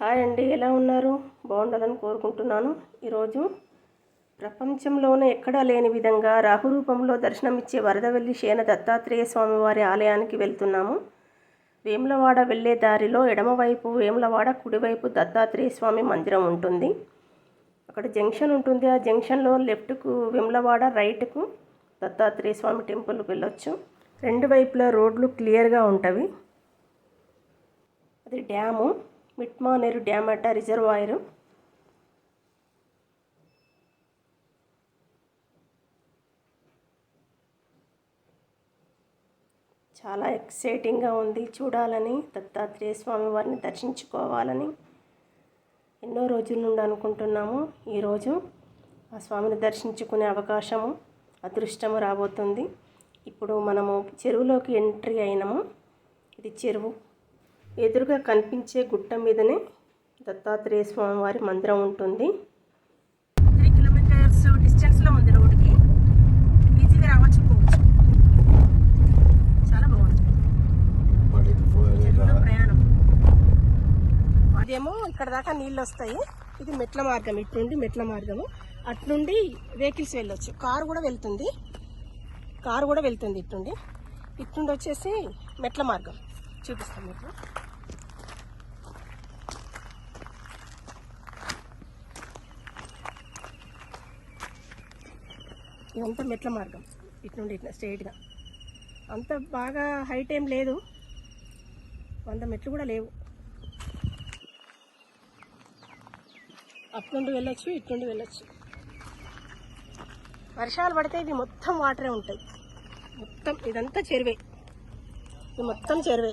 Hi అండి ఎలా ఉన్నారు? బాగుండాలని కోరుకుంటున్నాను. ఈరోజు ప్రపంచంలోనే ఎక్కడా లేని విధంగా రాహు రూపంలో దర్శనమిచ్చే వరదవెల్లి శేన దత్తాత్రేయ స్వామివారి ఆలయానికి వెళ్తున్నాము. వేములవాడ వెళ్ళే దారిలో ఎడమవైపు వేములవాడ కుడివైపు దత్తాత్రేయ స్వామి మందిరం ఉంటుంది. అక్కడ జంక్షన్ ఉంటుంది. ఆ జంక్షన్లో లెఫ్ట్కు వేములవాడ రైట్కు దత్తాత్రేయ స్వామి టెంపుల్కి వెళ్ళొచ్చు. రెండు వైపులా రోడ్లు క్లియర్గా ఉంటవి. అది డ్యాము. మిట్మానేరు డ్యామ్ అట్ట రిజర్వాయరు. చాలా ఎక్సైటింగ్గా ఉంది చూడాలని దత్తాత్రేయ స్వామి వారిని దర్శించుకోవాలని ఎన్నో రోజుల నుండి అనుకుంటున్నాము. ఈరోజు ఆ స్వామిని దర్శించుకునే అవకాశము అదృష్టము రాబోతుంది. ఇప్పుడు మనము చెరువులోకి ఎంట్రీ అయినాము. ఇది చెరువు. ఎదురుగా కనిపించే గుట్ట మీదనే దత్తాత్రేయ స్వామి వారి మందిరం ఉంటుంది. త్రీ కిలోమీటర్స్ డిస్టెన్స్లో ఉంది రోడ్డుకి. ఈజీగా రావచ్చు పోవచ్చు. చాలా బాగుంది. ప్రయాణం. అదేమో ఇక్కడ దాకా నీళ్ళు వస్తాయి. ఇది మెట్ల మార్గం ఇట్లుండి మెట్ల మార్గము. అట్నుండి వెహికల్స్ వెళ్ళొచ్చు. కారు కూడా వెళ్తుంది. కారు కూడా వెళ్తుంది ఇట్నుండి. ఇట్నుండి వచ్చేసి మెట్ల మార్గం. చూపిస్తాం మీకు. ఇదంతా మెట్ల మార్గం. ఇటు నుండి ఇట్లా స్ట్రైట్గా అంత బాగా హైట్ ఏం లేదు. వంద మెట్లు కూడా లేవు. అటు నుండి వెళ్ళొచ్చు ఇటు నుండి వెళ్ళొచ్చు. వర్షాలు పడితే ఇది మొత్తం వాటరే ఉంటాయి మొత్తం ఇదంతా చెరువే. ఇది మొత్తం చెరువే.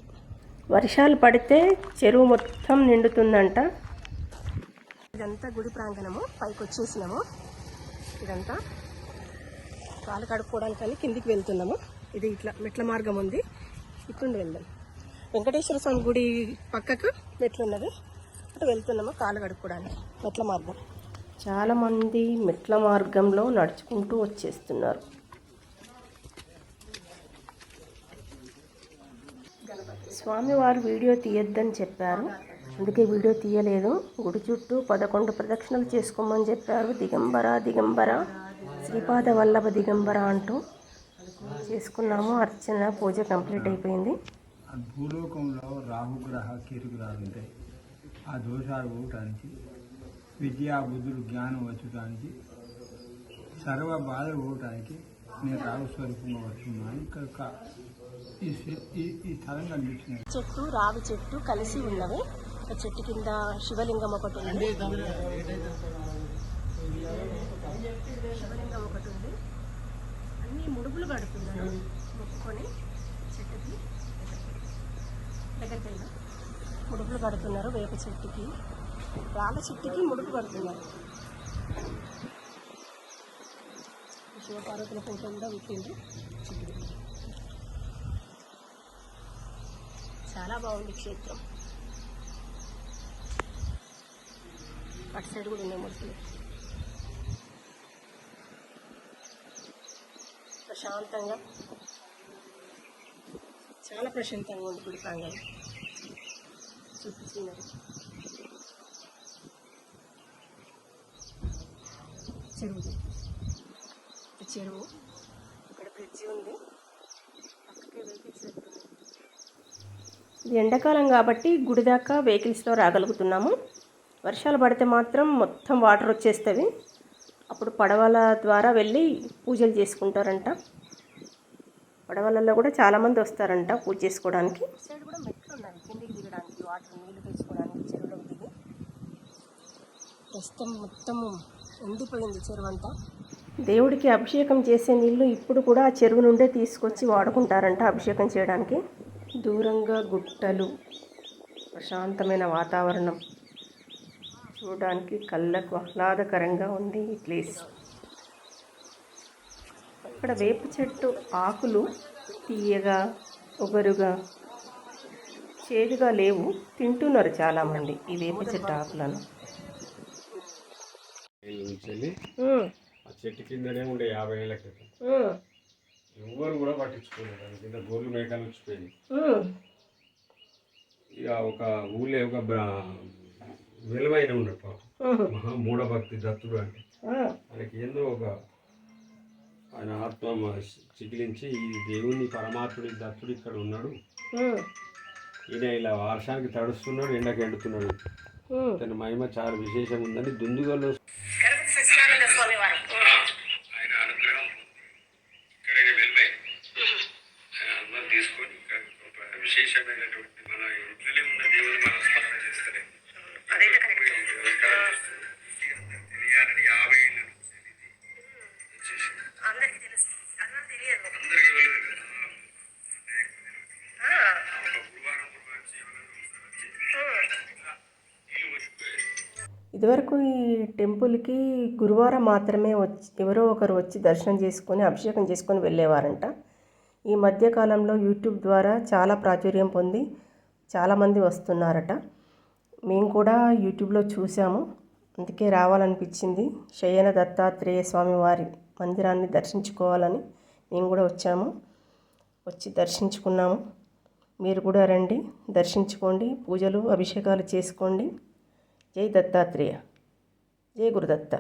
వర్షాలు పడితే చెరువు మొత్తం నిండుతుందంట. ఇదంతా గుడి ప్రాంగణము. పైకి వచ్చేసినాము. ఇదంతా కాలు కడుక్కోవడానికని కిందికి వెళ్తున్నాము. ఇది ఇట్లా మెట్ల మార్గం ఉంది. ఇట్లుండి వెళ్దాం. వెంకటేశ్వర స్వామి గుడి పక్కకు మెట్లు ఉన్నది అటు వెళ్తున్నాము కాలు కడుక్కోవడానికి మెట్ల మార్గం. చాలామంది మెట్ల మార్గంలో నడుచుకుంటూ వచ్చేస్తున్నారు. స్వామివారు వీడియో తీయొద్దని చెప్పారు. అందుకే వీడియో తీయలేదు. గుడి చుట్టూ పదకొండు ప్రదక్షిణలు చేసుకోమని చెప్పారు. దిగంబర దిగంబర. శ్రీపాద వల్లభ దిగంబర అంటూ చేసుకున్నాము. అర్చన పూజ కంప్లీట్ అయిపోయింది. ఆ భూలోకంలో రాహుగ్రహ కీరుగ్రహాలు ఉంటాయి ఆ దోషాలు పోవటానికి విద్యా బుద్ధులు జ్ఞానం వచ్చటానికి సర్వ బాధలు పోవటానికి నేను రాహు స్వరూపంగా వస్తున్నాను ఇక్కడ ఈ స్థి- ఈ ఈ స్థలం కనిపించినది చెట్టు రావి చెట్టు కలిసి ఉన్నవి. చెట్టు కింద శివలింగం ఒకటి ఉంది. శివలింగం ఒకటి ఉంది అన్ని ముడుపులు పడుతున్నాను మొక్కుకొని చెట్టుకి దగ్గరికి వెళ్ళాం ముడుపులు కడుతున్నారు వేప చెట్టుకి. రాళ్ళ చెట్టుకి ముడుపు కడుతున్నారు. శివపార్వతుల ఫోటో కూడా పెట్టింది. చాలా బాగుంది క్షేత్రం. అటు సైడ్ కూడా ఉన్నాయి ముడుపులు. ప్రశాంతంగా చాలా ప్రశాంతంగా ఉంది గుడి ప్రాంగణం చుట్టూ సీనరీ చెరువు చెరువు ఇక్కడ బ్రిడ్జి ఉంది. వెహికల్స్ ఇది ఎండాకాలం కాబట్టి గుడి దాకా వెహికల్స్లో రాగలుగుతున్నాము. వర్షాలు పడితే మాత్రం మొత్తం వాటర్ వచ్చేస్తుంది. అప్పుడు పడవల ద్వారా వెళ్ళి పూజలు చేసుకుంటారంట. పడవలలో కూడా చాలామంది వస్తారంట పూజ చేసుకోవడానికి. సైడ్ కూడా మెట్లు ఉన్నాయి. కిందికి దిగడానికి వాటర్ నీళ్ళు తెచ్చుకోవడానికి చెరువులోకి దిగి. ప్రస్తుతం మొత్తం ఎండిపోయింది చెరువు అంతా. దేవుడికి అభిషేకం చేసే నీళ్ళు ఇప్పుడు కూడా ఆ చెరువు నుండే తీసుకొచ్చి వాడుకుంటారంట అభిషేకం చేయడానికి. దూరంగా గుట్టలు ప్రశాంతమైన వాతావరణం. చూడడానికి కళ్ళకు ఆహ్లాదకరంగా ఉంది ఈ ప్లేస్. ఇక్కడ వేప చెట్టు ఆకులు తీయగా ఒగరుగా చేదుగా లేవు. తింటున్నారు చాలామంది ఈ వేప చెట్టు ఆకులను. చెట్టు కిందనే ఉండే యాభై ఏళ్ళ క్రితం. ఉమ్, ఎవ్వరు కూడా పట్టించుకోలేదు. కింద గోర్లు మేకలు వచ్చిపోయింది ఇక ఒక ఊళ్ళో ఒక పాపం. ఉహు. మహా మూఢభక్తి దత్తుడు అంటే. ఆయనకి ఏందో ఒక ఆయన ఆత్మ చికిలించి ఈ దేవుని పరమాత్ముడి దత్తుడు ఇక్కడ ఉన్నాడు. ఈయన ఇలా వర్షానికి తడుస్తున్నాడు ఎండకి ఎండుతున్నాడు. అతని మహిమ చాలా విశేషంగా ఉందని దుందుగల్లో ఇదివరకు ఈ టెంపుల్కి గురువారం మాత్రమే వచ్చి ఎవరో ఒకరు వచ్చి దర్శనం చేసుకొని అభిషేకం చేసుకొని వెళ్ళేవారంట. ఈ మధ్యకాలంలో యూట్యూబ్ ద్వారా చాలా ప్రాచుర్యం పొంది చాలామంది వస్తున్నారట. మేము కూడా యూట్యూబ్లో చూసాము. అందుకే రావాలనిపించింది. శయన దత్తాత్రేయ స్వామి వారి మందిరాన్ని దర్శించుకోవాలని మేము కూడా వచ్చాము. వచ్చి దర్శించుకున్నాము. మీరు కూడా రండి దర్శించుకోండి పూజలు అభిషేకాలు చేసుకోండి. ಜೈ ದತ್ತಾತ್ರೇಯ. ಜೈ ಗುರುದತ್ತ.